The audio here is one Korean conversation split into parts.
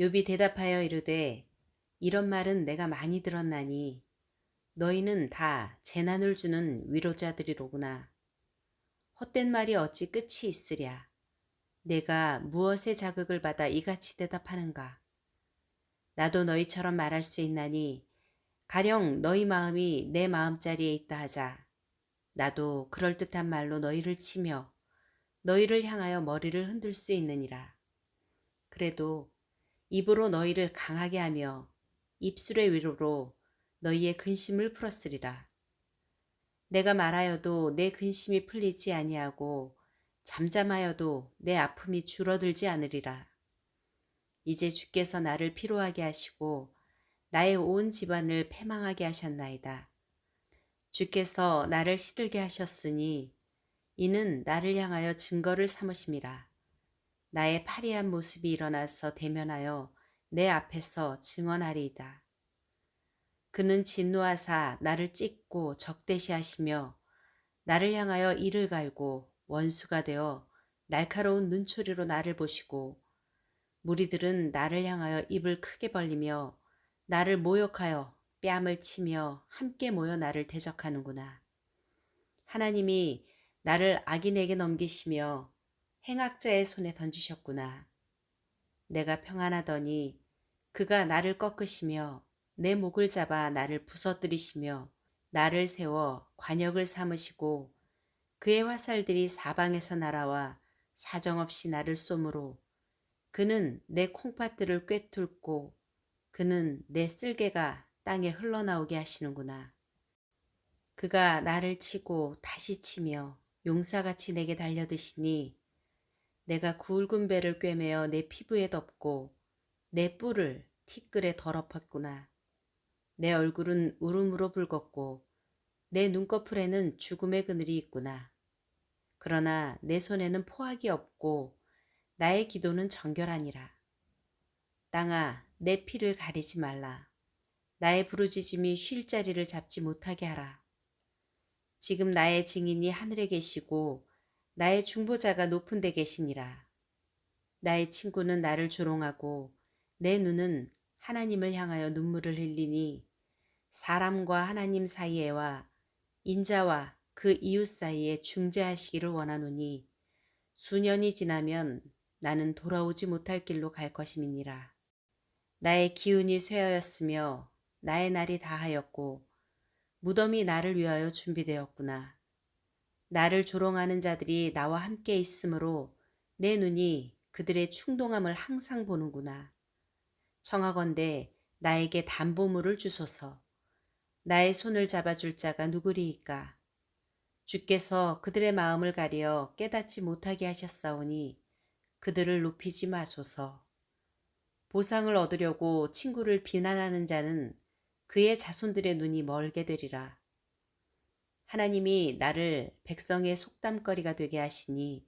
욥이 대답하여 이르되 이런 말은 내가 많이 들었나니 너희는 다 재난을 주는 위로자들이로구나. 헛된 말이 어찌 끝이 있으랴. 내가 무엇에 자극을 받아 이같이 대답하는가. 나도 너희처럼 말할 수 있나니 가령 너희 마음이 내 마음자리에 있다 하자. 나도 그럴듯한 말로 너희를 치며 너희를 향하여 머리를 흔들 수 있느니라. 그래도 입으로 너희를 강하게 하며 입술의 위로로 너희의 근심을 풀었으리라. 내가 말하여도 내 근심이 풀리지 아니하고 잠잠하여도 내 아픔이 줄어들지 않으리라. 이제 주께서 나를 피로하게 하시고 나의 온 집안을 패망하게 하셨나이다. 주께서 나를 시들게 하셨으니 이는 나를 향하여 증거를 삼으심이라. 나의 파리한 모습이 일어나서 대면하여 내 앞에서 증언하리이다. 그는 진노하사 나를 찢고 적대시하시며 나를 향하여 이를 갈고 원수가 되어 날카로운 눈초리로 나를 보시고 무리들은 나를 향하여 입을 크게 벌리며 나를 모욕하여 뺨을 치며 함께 모여 나를 대적하는구나. 하나님이 나를 악인에게 넘기시며 행악자의 손에 던지셨구나. 내가 평안하더니 그가 나를 꺾으시며 내 목을 잡아 나를 부서뜨리시며 나를 세워 관역을 삼으시고 그의 화살들이 사방에서 날아와 사정없이 나를 쏘므로 그는 내 콩팥들을 꿰뚫고 그는 내 쓸개가 땅에 흘러나오게 하시는구나. 그가 나를 치고 다시 치며 용사같이 내게 달려드시니 내가 굵은 배를 꿰매어 내 피부에 덮고 내 뿔을 티끌에 더럽혔구나. 내 얼굴은 울음으로 붉었고 내 눈꺼풀에는 죽음의 그늘이 있구나. 그러나 내 손에는 포악이 없고 나의 기도는 정결하니라. 땅아 내 피를 가리지 말라. 나의 부르짖음이 쉴 자리를 잡지 못하게 하라. 지금 나의 증인이 하늘에 계시고 나의 중보자가 높은 데 계시니라. 나의 친구는 나를 조롱하고 내 눈은 하나님을 향하여 눈물을 흘리니 사람과 하나님 사이에와 인자와 그 이웃 사이에 중재하시기를 원하노니 수년이 지나면 나는 돌아오지 못할 길로 갈 것임이니라. 나의 기운이 쇠하였으며 나의 날이 다하였고 무덤이 나를 위하여 준비되었구나. 나를 조롱하는 자들이 나와 함께 있으므로 내 눈이 그들의 충동함을 항상 보는구나. 청하건대 나에게 담보물을 주소서. 나의 손을 잡아줄 자가 누구리이까? 주께서 그들의 마음을 가려 깨닫지 못하게 하셨사오니 그들을 높이지 마소서. 보상을 얻으려고 친구를 비난하는 자는 그의 자손들의 눈이 멀게 되리라. 하나님이 나를 백성의 속담거리가 되게 하시니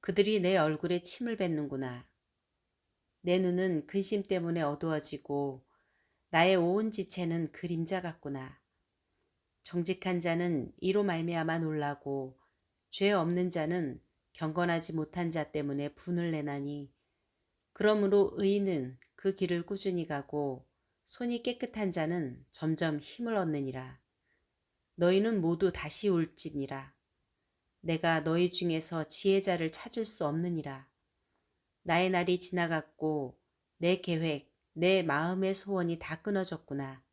그들이 내 얼굴에 침을 뱉는구나. 내 눈은 근심 때문에 어두워지고 나의 온 지체는 그림자 같구나. 정직한 자는 이로 말미암아 놀라고 죄 없는 자는 경건하지 못한 자 때문에 분을 내나니 그러므로 의인은 그 길을 꾸준히 가고 손이 깨끗한 자는 점점 힘을 얻느니라. 너희는 모두 다시 올지니라. 내가 너희 중에서 지혜자를 찾을 수 없느니라. 나의 날이 지나갔고 내 계획, 내 마음의 소원이 다 끊어졌구나.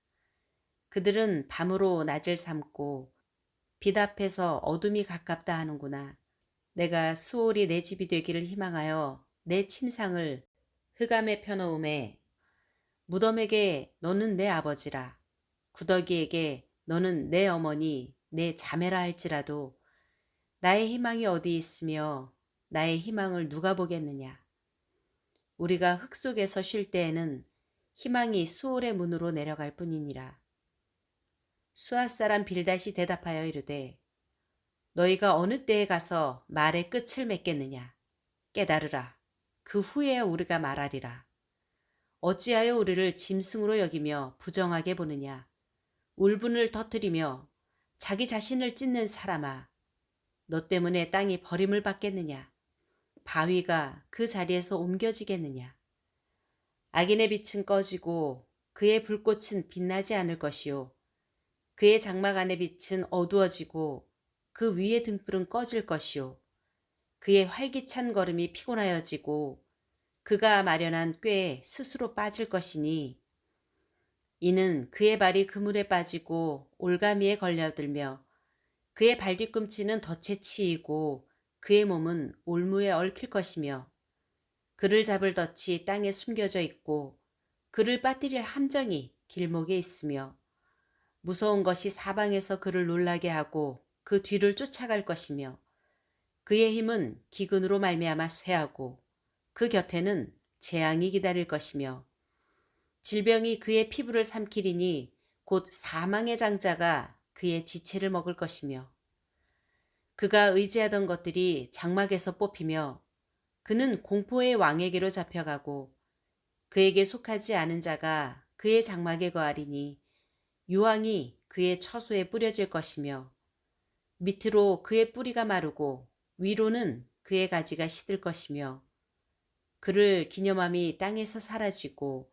그들은 밤으로 낮을 삼고 빛 앞에서 어둠이 가깝다 하는구나. 내가 수월이 내 집이 되기를 희망하여 내 침상을 흑암에 펴놓음에 무덤에게 너는 내 아버지라 구더기에게 너는 내 어머니 내 자매라 할지라도 나의 희망이 어디 있으며 나의 희망을 누가 보겠느냐? 우리가 흙 속에서 쉴 때에는 희망이 수월의 문으로 내려갈 뿐이니라. 수아 사람 빌다시 대답하여 이르되 너희가 어느 때에 가서 말의 끝을 맺겠느냐? 깨달으라. 그 후에야 우리가 말하리라. 어찌하여 우리를 짐승으로 여기며 부정하게 보느냐. 울분을 터뜨리며 자기 자신을 찢는 사람아. 너 때문에 땅이 버림을 받겠느냐. 바위가 그 자리에서 옮겨지겠느냐. 악인의 빛은 꺼지고 그의 불꽃은 빛나지 않을 것이요. 그의 장막 안의 빛은 어두워지고 그 위의 등불은 꺼질 것이요. 그의 활기찬 걸음이 피곤하여지고 그가 마련한 꾀에 스스로 빠질 것이니 이는 그의 발이 그물에 빠지고 올가미에 걸려들며 그의 발 뒤꿈치는 덫에 치이고 그의 몸은 올무에 얽힐 것이며 그를 잡을 덫이 땅에 숨겨져 있고 그를 빠뜨릴 함정이 길목에 있으며 무서운 것이 사방에서 그를 놀라게 하고 그 뒤를 쫓아갈 것이며 그의 힘은 기근으로 말미암아 쇠하고 그 곁에는 재앙이 기다릴 것이며 질병이 그의 피부를 삼키리니 곧 사망의 장자가 그의 지체를 먹을 것이며 그가 의지하던 것들이 장막에서 뽑히며 그는 공포의 왕에게로 잡혀가고 그에게 속하지 않은 자가 그의 장막에 거하리니 유황이 그의 처소에 뿌려질 것이며 밑으로 그의 뿌리가 마르고 위로는 그의 가지가 시들 것이며 그를 기념함이 땅에서 사라지고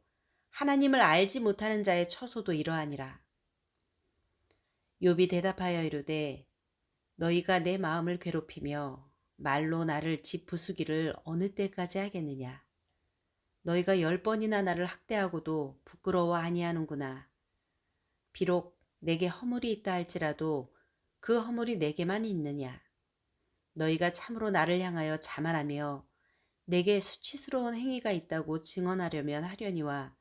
하나님을 알지 못하는 자의 처소도 이러하니라. 욥이 대답하여 이르되 너희가 내 마음을 괴롭히며 말로 나를 집 부수기를 어느 때까지 하겠느냐. 너희가 열 번이나 나를 학대하고도 부끄러워 아니하는구나. 비록 내게 허물이 있다 할지라도 그 허물이 내게만 있느냐. 너희가 참으로 나를 향하여 자만하며 내게 수치스러운 행위가 있다고 증언하려면 하려니와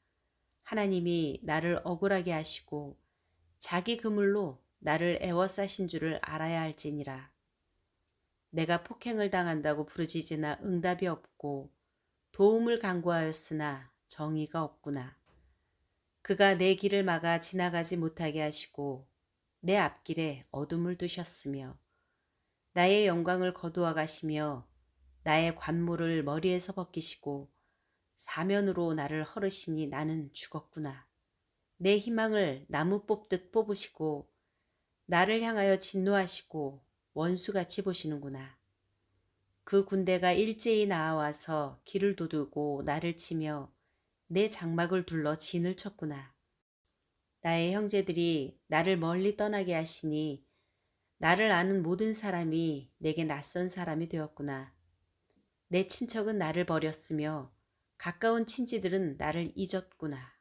하나님이 나를 억울하게 하시고 자기 그물로 나를 애워싸신 줄을 알아야 할지니라. 내가 폭행을 당한다고 부르짖으나 응답이 없고 도움을 간구하였으나 정의가 없구나. 그가 내 길을 막아 지나가지 못하게 하시고 내 앞길에 어둠을 두셨으며 나의 영광을 거두어 가시며 나의 관모를 머리에서 벗기시고 사면으로 나를 헐으시니 나는 죽었구나. 내 희망을 나무 뽑듯 뽑으시고 나를 향하여 진노하시고 원수같이 보시는구나. 그 군대가 일제히 나와서 길을 도두고 나를 치며 내 장막을 둘러 진을 쳤구나. 나의 형제들이 나를 멀리 떠나게 하시니 나를 아는 모든 사람이 내게 낯선 사람이 되었구나. 내 친척은 나를 버렸으며 가까운 친지들은 나를 잊었구나.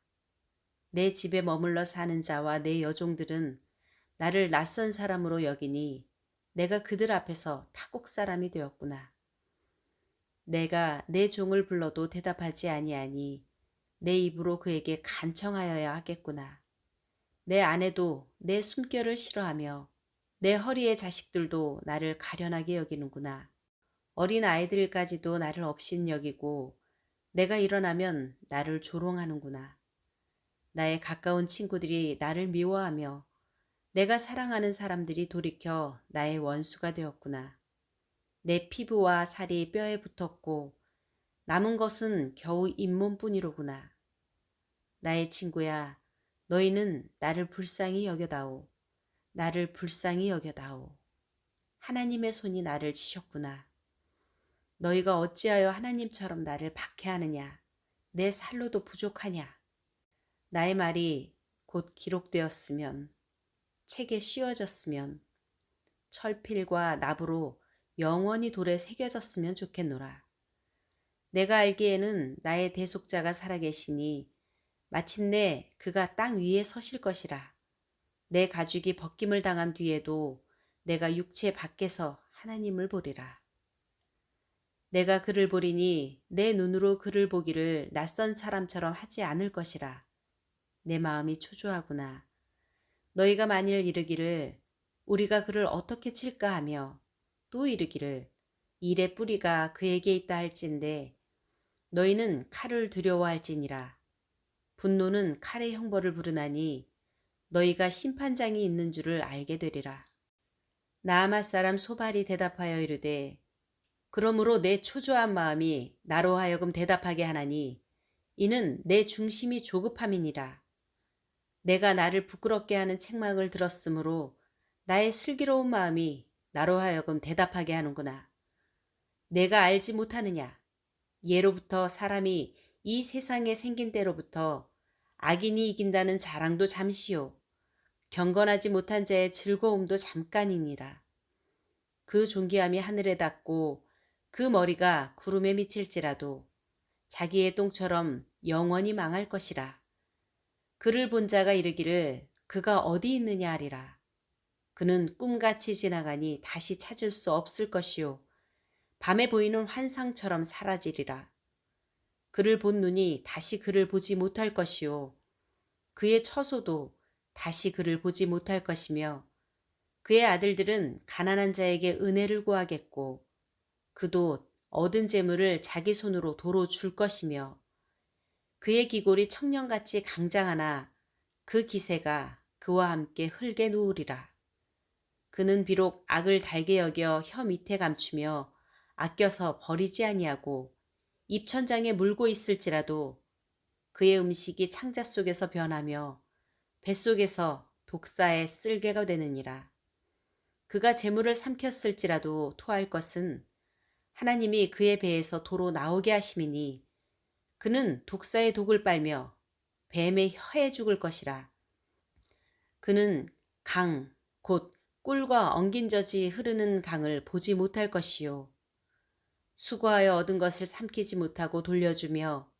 내 집에 머물러 사는 자와 내 여종들은 나를 낯선 사람으로 여기니 내가 그들 앞에서 타국 사람이 되었구나. 내가 내 종을 불러도 대답하지 아니하니 내 입으로 그에게 간청하여야 하겠구나. 내 아내도 내 숨결을 싫어하며 내 허리의 자식들도 나를 가련하게 여기는구나. 어린 아이들까지도 나를 없인 여기고 내가 일어나면 나를 조롱하는구나. 나의 가까운 친구들이 나를 미워하며 내가 사랑하는 사람들이 돌이켜 나의 원수가 되었구나. 내 피부와 살이 뼈에 붙었고 남은 것은 겨우 잇몸뿐이로구나. 나의 친구야, 너희는 나를 불쌍히 여겨다오. 나를 불쌍히 여겨다오. 하나님의 손이 나를 치셨구나. 너희가 어찌하여 하나님처럼 나를 박해하느냐? 내 살로도 부족하냐? 나의 말이 곧 기록되었으면, 책에 씌워졌으면, 철필과 나부로 영원히 돌에 새겨졌으면 좋겠노라. 내가 알기에는 나의 대속자가 살아계시니 마침내 그가 땅 위에 서실 것이라. 내 가죽이 벗김을 당한 뒤에도 내가 육체 밖에서 하나님을 보리라. 내가 그를 보리니 내 눈으로 그를 보기를 낯선 사람처럼 하지 않을 것이라. 내 마음이 초조하구나. 너희가 만일 이르기를 우리가 그를 어떻게 칠까 하며 또 이르기를 일의 뿌리가 그에게 있다 할진데 너희는 칼을 두려워할지니라. 분노는 칼의 형벌을 부르나니 너희가 심판장이 있는 줄을 알게 되리라. 나아마 사람 소발이 대답하여 이르되 그러므로 내 초조한 마음이 나로 하여금 대답하게 하나니 이는 내 중심이 조급함이니라. 내가 나를 부끄럽게 하는 책망을 들었으므로 나의 슬기로운 마음이 나로 하여금 대답하게 하는구나. 내가 알지 못하느냐? 예로부터 사람이 이 세상에 생긴 때로부터 악인이 이긴다는 자랑도 잠시요. 경건하지 못한 자의 즐거움도 잠깐이니라. 그 존귀함이 하늘에 닿고 그 머리가 구름에 미칠지라도 자기의 똥처럼 영원히 망할 것이라. 그를 본 자가 이르기를 그가 어디 있느냐 하리라. 그는 꿈같이 지나가니 다시 찾을 수 없을 것이요. 밤에 보이는 환상처럼 사라지리라. 그를 본 눈이 다시 그를 보지 못할 것이요. 그의 처소도 다시 그를 보지 못할 것이며 그의 아들들은 가난한 자에게 은혜를 구하겠고 그도 얻은 재물을 자기 손으로 도로 줄 것이며 그의 기골이 청년같이 강장하나 그 기세가 그와 함께 흙에 누우리라. 그는 비록 악을 달게 여겨 혀 밑에 감추며 아껴서 버리지 아니하고 입천장에 물고 있을지라도 그의 음식이 창자 속에서 변하며 뱃속에서 독사의 쓸개가 되느니라. 그가 재물을 삼켰을지라도 토할 것은 하나님이 그의 배에서 도로 나오게 하심이니 그는 독사의 독을 빨며 뱀의 혀에 죽을 것이라. 그는 강, 곧 꿀과 엉긴 젖이 흐르는 강을 보지 못할 것이요. 수고하여 얻은 것을 삼키지 못하고 돌려주며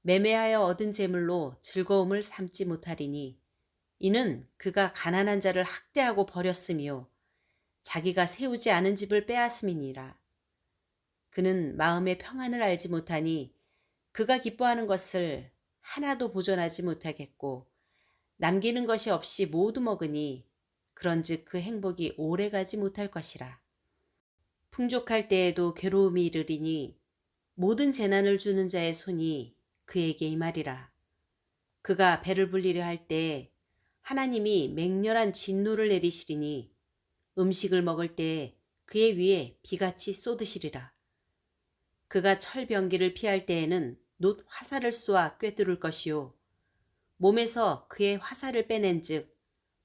매매하여 얻은 재물로 즐거움을 삼지 못하리니 이는 그가 가난한 자를 학대하고 버렸으며 자기가 세우지 않은 집을 빼앗음이니라. 그는 마음의 평안을 알지 못하니 그가 기뻐하는 것을 하나도 보존하지 못하겠고 남기는 것이 없이 모두 먹으니 그런즉 그 행복이 오래가지 못할 것이라. 풍족할 때에도 괴로움이 이르리니 모든 재난을 주는 자의 손이 그에게 임하리라. 그가 배를 불리려 할때 하나님이 맹렬한 진노를 내리시리니 음식을 먹을 때 그의 위에 비같이 쏟으시리라. 그가 철병기를 피할 때에는 놋 화살을 쏘아 꿰뚫을 것이요. 몸에서 그의 화살을 빼낸 즉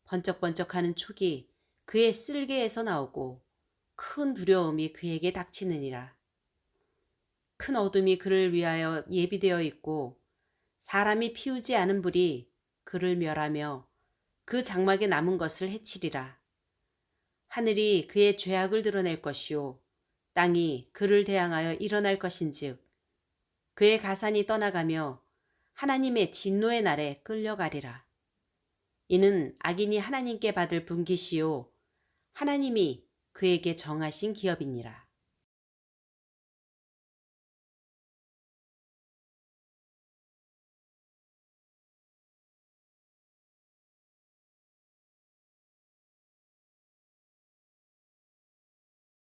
번쩍번쩍하는 촉이 그의 쓸개에서 나오고 큰 두려움이 그에게 닥치느니라. 큰 어둠이 그를 위하여 예비되어 있고 사람이 피우지 않은 불이 그를 멸하며 그 장막에 남은 것을 해치리라. 하늘이 그의 죄악을 드러낼 것이요 땅이 그를 대항하여 일어날 것인즉 그의 가산이 떠나가며 하나님의 진노의 날에 끌려가리라. 이는 악인이 하나님께 받을 분기시요 하나님이 그에게 정하신 기업이니라.